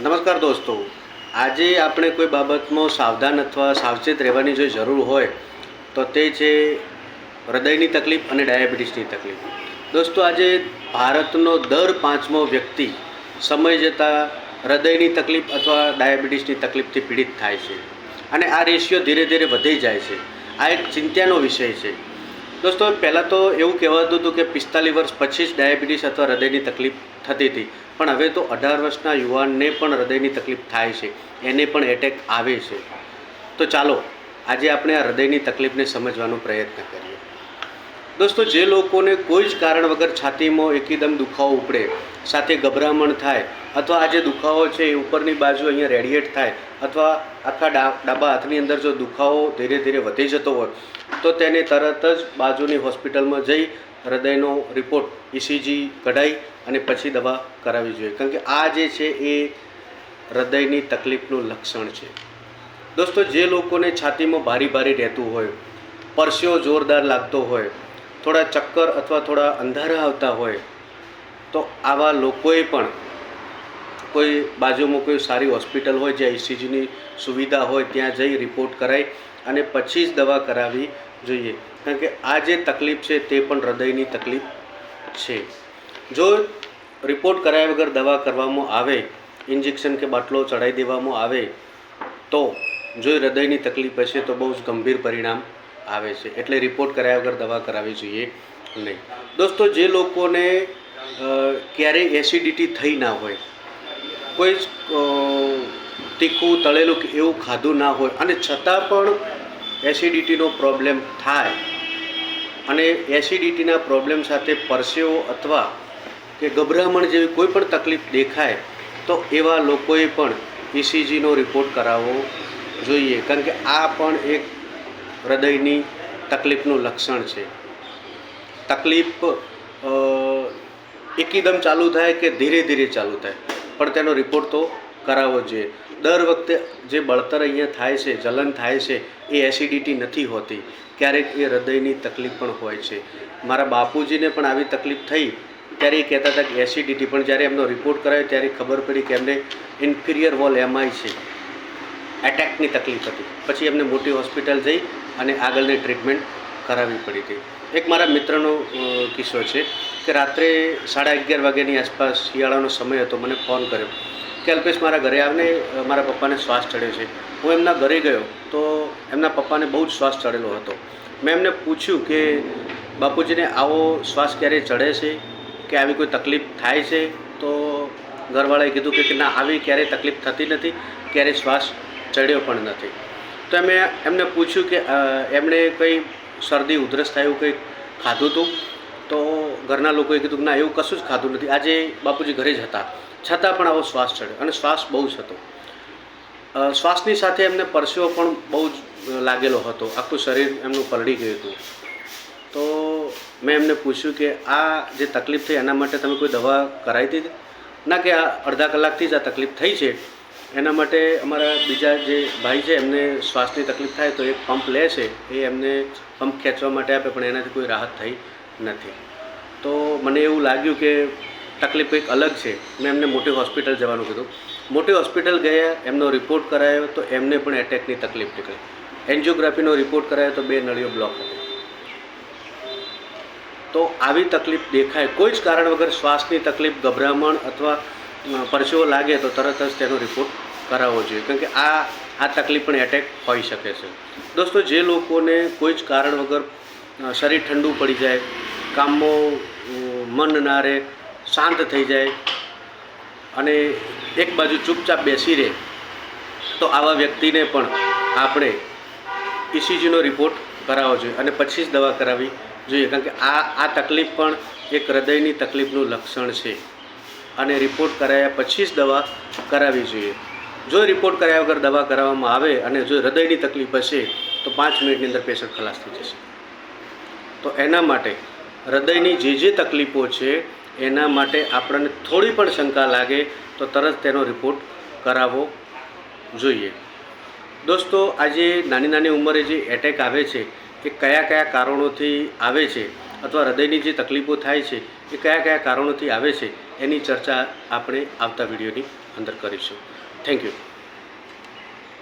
નમસ્કાર દોસ્તો. આજે આપણે કોઈ બાબતમાં સાવધાન અથવા સાવચેત રહેવાની જો જરૂર હોય, તો તે છે હૃદયની તકલીફ અને ડાયાબિટીસની તકલીફ. દોસ્તો, આજે ભારતનો દર પાંચમો વ્યક્તિ સમય જતાં હૃદયની તકલીફ અથવા ડાયાબિટીસની તકલીફથી પીડિત થાય છે. અને આ રેશિયો ધીરે ધીરે વધી જાય છે. આ એક ચિંતાનો વિષય છે. દોસ્તો, પહેલાં તો એવું કહેવાતું હતું કે પિસ્તાલીસ વર્ષ પછી જ ડાયાબિટીસ અથવા હૃદયની તકલીફ થતી હતી. પણ હવે તો અઢાર વર્ષના યુવાનને પણ હૃદયની તકલીફ થાય છે. એને પણ એટેક આવે છે. તો ચાલો, આજે આપણે આ હૃદયની તકલીફને સમજવાનો પ્રયત્ન કરીએ. દોસ્તો, જે લોકોને કોઈ જ કારણ વગર છાતીમાં એકદમ દુખાવો ઉપડે, સાથે ગભરામણ થાય, અથવા આ જે દુખાવો છે એ ઉપરની બાજુ અહીંયા રેડિએટ થાય, અથવા આખા ડાબા હાથની અંદર જો દુખાવો ધીરે ધીરે વધી જતો હોય, તો તેને તરત જ બાજુની હોસ્પિટલમાં જઈ હૃદયનો રિપોર્ટ ઇસીજી કઢાઈ અને પછી દવા કરાવવી જોઈએ. કારણ કે આ જે છે એ હૃદયની તકલીફનું લક્ષણ છે. દોસ્તો, જે લોકોને છાતીમાં ભારી ભારી રહેતું હોય પરસ્યો જોરદાર લાગતો હોય થોડા ચક્કર અથવા થોડા અંધારા આવતા હોય, તો આવા લોકોએ પણ કોઈ બાજુમાં કોઈ સારી હોસ્પિટલ હોય, જ્યાં આઈસીજીની સુવિધા હોય, ત્યાં જઈ રિપોર્ટ કરાય અને પછી જ દવા કરાવવી જોઈએ. કારણ કે આ જે તકલીફ છે તે પણ હૃદયની તકલીફ છે. જો રિપોર્ટ કરાયા વગર દવા કરવામાં આવે, ઇન્જેક્શન કે બાટલો ચડાવી દેવામાં આવે, તો જો હૃદયની તકલીફ હશે તો બહુ જ ગંભીર પરિણામ આવે છે. એટલે રિપોર્ટ કરાયા વગર દવા કરાવવી જોઈએ નહીં. દોસ્તો, જે લોકોને ક્યારેય એસિડિટી થઈ ના હોય, કોઈ તીખું, તળેલું કે એવું ખાધું ના હોય, અને છતાં પણ એસિડિટીનો પ્રોબ્લેમ થાય, અને એસિડિટીના પ્રોબ્લેમ સાથે પરસેવો અથવા કે ગભરામણ જેવી કોઈ પણ તકલીફ દેખાય, તો એવા લોકોએ પણ ઇસીજીનો રિપોર્ટ કરાવવો જોઈએ. કારણ કે આ પણ એક હૃદયની તકલીફનું લક્ષણ છે. તકલીફ એકદમ ચાલુ થાય કે ધીરે ધીરે ચાલુ થાય. પણ તેનો રિપોર્ટ તો કરાવવો જોઈએ. દર વખતે જે બળતર અહીંયા થાય છે, જલન થાય છે, એ એસિડિટી નથી હોતી. ક્યારેક એ હૃદયની તકલીફ પણ હોય છે. મારા બાપુજીને પણ આવી તકલીફ થઈ, ત્યારે એ કહેતા હતા કે એસિડિટી પણ જ્યારે એમનો રિપોર્ટ કરાયો, ત્યારે ખબર પડી કે એમને ઇન્ફિરિયર વોલ એમઆઈ છે. એટેકની તકલીફ હતી. પછી એમને મોટી હોસ્પિટલ જઈ અને આગળની ટ્રીટમેન્ટ કરાવવી પડી હતી. એક મારા મિત્રનો કિસ્સો છે કે રાત્રે સાડા અગિયાર વાગ્યાની આસપાસ શિયાળાનો સમય હતો, મને ફોન કર્યો કે, અલ્પેશ, મારા ઘરે આવને મારા પપ્પાને શ્વાસ ચડ્યો છે. હું એમના ઘરે ગયો તો એમના પપ્પાને બહુ જ શ્વાસ ચડેલો હતો. મેં એમને પૂછ્યું કે, બાપુજીને આવો શ્વાસ ક્યારેય ચડે છે? કે આવી કોઈ તકલીફ થાય છે? તો ઘરવાળાએ કીધું કે, ના, આવી ક્યારેય તકલીફ થતી નથી. ક્યારેય શ્વાસ ચડ્યો પણ નથી. તો મેં એમને પૂછ્યું કે એમણે કંઈ શરદી, ઉધરસ થાય એવું કંઈ ખાધું હતું તો ઘરના લોકોએ કીધું કે ના, એવું કશું જ ખાધું નથી. આજે બાપુજી ઘરે જ હતા. છતાં પણ આવો શ્વાસ ચડ્યો અને શ્વાસ બહુ જ હતો. શ્વાસની સાથે એમને પરસેવો પણ બહુ જ લાગેલો હતો. આખું શરીર એમનું પલળી ગયું હતું. તો મેં એમને પૂછ્યું કે, આ જે તકલીફ થઈ એના માટે તમે કોઈ દવા કરાવી દીધી? ના કે આ અડધા કલાકથી જ આ તકલીફ થઈ છે. એના માટે અમારા બીજા જે ભાઈ છે, એમને શ્વાસની તકલીફ થાય તો એક પંપ લે છે, એ એમને પંપ ખેંચવા માટે આપે, પણ એનાથી કોઈ રાહત થઈ નથી. તો મને એવું લાગ્યું કે તકલીફ કંઈક અલગ છે. મેં એમને મોટી હોસ્પિટલ જવાનું કીધું. મોટી હોસ્પિટલ ગયા, એમનો રિપોર્ટ કરાયો, તો એમને પણ એટેકની તકલીફ નીકળી. એન્જિયોગ્રાફીનો રિપોર્ટ કરાયો, તો બે નળીઓ બ્લોક હતી. તો આવી તકલીફ દેખાય. કોઈ જ કારણ વગર શ્વાસની તકલીફ, ગભરામણ અથવા પરસેવો લાગે તો તરત જ તેનો રિપોર્ટ કરાવવો જોઈએ કારણ કે આ આ તકલીફ પણ એટેક હોઈ શકે છે. દોસ્તો, જે લોકોને કોઈ જ કારણ વગર શરીર ઠંડુ પડી જાય કામમાં મન ના રહે, શાંત થઈ જાય, અને એક બાજુ ચૂપચાપ બેસી રહે, તો આવા વ્યક્તિને પણ આપણે ઇસીજીનો રિપોર્ટ કરાવવો જોઈએ અને પછી જ દવા કરાવવી જોઈએ, કારણ કે આ આ તકલીફ પણ એક હૃદયની તકલીફનું લક્ષણ છે. અને રિપોર્ટ કરાયા પછી જ દવા કરાવવી જોઈએ. જો રિપોર્ટ કરાયા વગર દવા કરાવવામાં આવે અને જો હૃદયની તકલીફ હશે, તો પાંચ મિનિટની અંદર પેશન્ટ ખલાસ થઈ જશે. તો એના માટે હૃદયની જે જે તકલીફો છે, એના માટે આપણને થોડી પણ શંકા લાગે, તો તરત તેનો રિપોર્ટ કરાવવો જોઈએ. દોસ્તો, આજે નાની નાની ઉંમરે જે એટેક આવે છે એ કયા કયા કારણોથી આવે છે, અથવા હૃદયની જે તકલીફો થાય છે, એ કયા કયા કારણોથી આવે છે, એની ચર્ચા આપણે આવતા વિડીયોની અંદર કરીશું. Thank you.